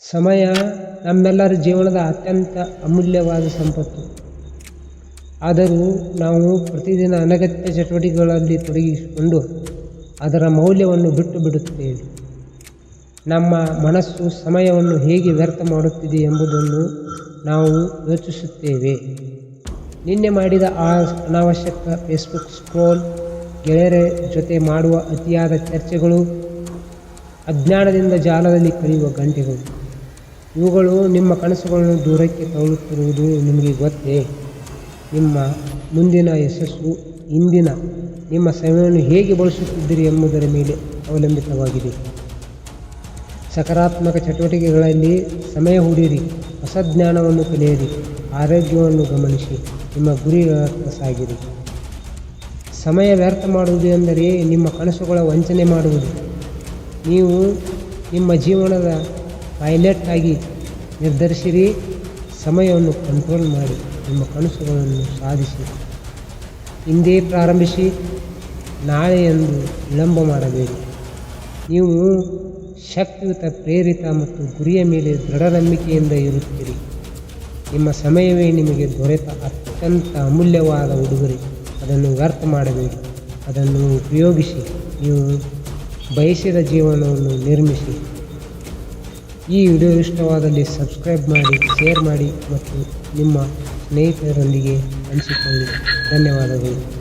ಸಮಯ ನಮ್ಮೆಲ್ಲರ ಜೀವನದ ಅತ್ಯಂತ ಅಮೂಲ್ಯವಾದ ಸಂಪತ್ತು. ಆದರೂ ನಾವು ಪ್ರತಿದಿನ ಅನಗತ್ಯ ಚಟುವಟಿಕೆಗಳಲ್ಲಿ ತೊಡಗಿಸಿಕೊಂಡು ಅದರ ಮೌಲ್ಯವನ್ನು ಬಿಟ್ಟು ಬಿಡುತ್ತೇವೆ. ನಮ್ಮ ಮನಸ್ಸು ಸಮಯವನ್ನು ಹೇಗೆ ವ್ಯರ್ಥ ಮಾಡುತ್ತಿದೆ ಎಂಬುದನ್ನು ನಾವು ಯೋಚಿಸುತ್ತೇವೆ. ನಿನ್ನೆ ಮಾಡಿದ ಆ ಅನಾವಶ್ಯಕ ಫೇಸ್ಬುಕ್ ಸ್ಕ್ರೋಲ್ ಗೆಳೆಯರ ಜೊತೆ ಮಾಡುವ ಅತಿಯಾದ ಚರ್ಚೆಗಳು ಅಜ್ಞಾನದಿಂದ ಜಾಲದಲ್ಲಿ ಕಳೆಯುವ ಗಂಟೆಗಳು. ಇವುಗಳು ನಿಮ್ಮ ಕನಸುಗಳನ್ನು ದೂರಕ್ಕೆ ತಳ್ಳುತ್ತಿರುವುದು ನಿಮಗೆ ಗೊತ್ತೇ? ನಿಮ್ಮ ಮುಂದಿನ ಯಶಸ್ಸು ಇಂದಿನ. ನಿಮ್ಮ ಸಮಯವನ್ನು ಹೇಗೆ ಬಳಸುತ್ತಿದ್ದೀರಿ ಎಂಬುದರ ಮೇಲೆ ಅವಲಂಬಿತವಾಗಿದೆ. ಸಕಾರಾತ್ಮಕ ಚಟುವಟಿಕೆಗಳಲ್ಲಿ ಸಮಯ ಹೂಡಿರಿ, ಹೊಸ ಜ್ಞಾನವನ್ನು ಕಲಿಯಿರಿ, ಆರೋಗ್ಯವನ್ನು ಗಮನಿಸಿ, ನಿಮ್ಮ ಗುರಿಗಳತ್ತ ಸಾಗಿರಿ. ಸಮಯ ವ್ಯರ್ಥ ಮಾಡುವುದು ಎಂದರೆ ನಿಮ್ಮ ಕನಸುಗಳ ವಂಚನೆ ಮಾಡುವುದು. ನೀವು ನಿಮ್ಮ ಜೀವನದ ಪೈಲಟ್ ಆಗಿ ನಿರ್ಧರಿಸಿರಿ, ಸಮಯವನ್ನು ಕಂಟ್ರೋಲ್ ಮಾಡಿ, ನಿಮ್ಮ ಕನಸುಗಳನ್ನು ಸಾಧಿಸಿ. ಇಂದೇ ಪ್ರಾರಂಭಿಸಿ, ನಾಳೆ ಎಂದು ವಿಳಂಬ ಮಾಡಬೇಡಿ. ನೀವು ಶಕ್ತಿಯುತ ಪ್ರೇರಿತ ಮತ್ತು ಗುರಿಯ ಮೇಲೆ ದೃಢ ನಂಬಿಕೆಯಿಂದ ಇರುತ್ತೀರಿ. ನಿಮ್ಮ ಸಮಯವೇ ನಿಮಗೆ ದೊರೆತ ಅತ್ಯಂತ ಅಮೂಲ್ಯವಾದ ಉಡುಗೊರೆ. ಅದನ್ನು ವ್ಯರ್ಥ ಮಾಡಬೇಡಿ. ಅದನ್ನು ಉಪಯೋಗಿಸಿ. ನೀವು ಬಯಸಿದ ಜೀವನವನ್ನು ನಿರ್ಮಿಸಿ. ಈ ವಿಡಿಯೋ ಇಷ್ಟವಾದಲ್ಲಿ ಸಬ್ಸ್ಕ್ರೈಬ್ ಮಾಡಿ ಶೇರ್ ಮಾಡಿ ಮತ್ತು ನಿಮ್ಮ ಸ್ನೇಹಿತರೊಂದಿಗೆ ಹಂಚಿಕೊಳ್ಳಿ. ಧನ್ಯವಾದಗಳು.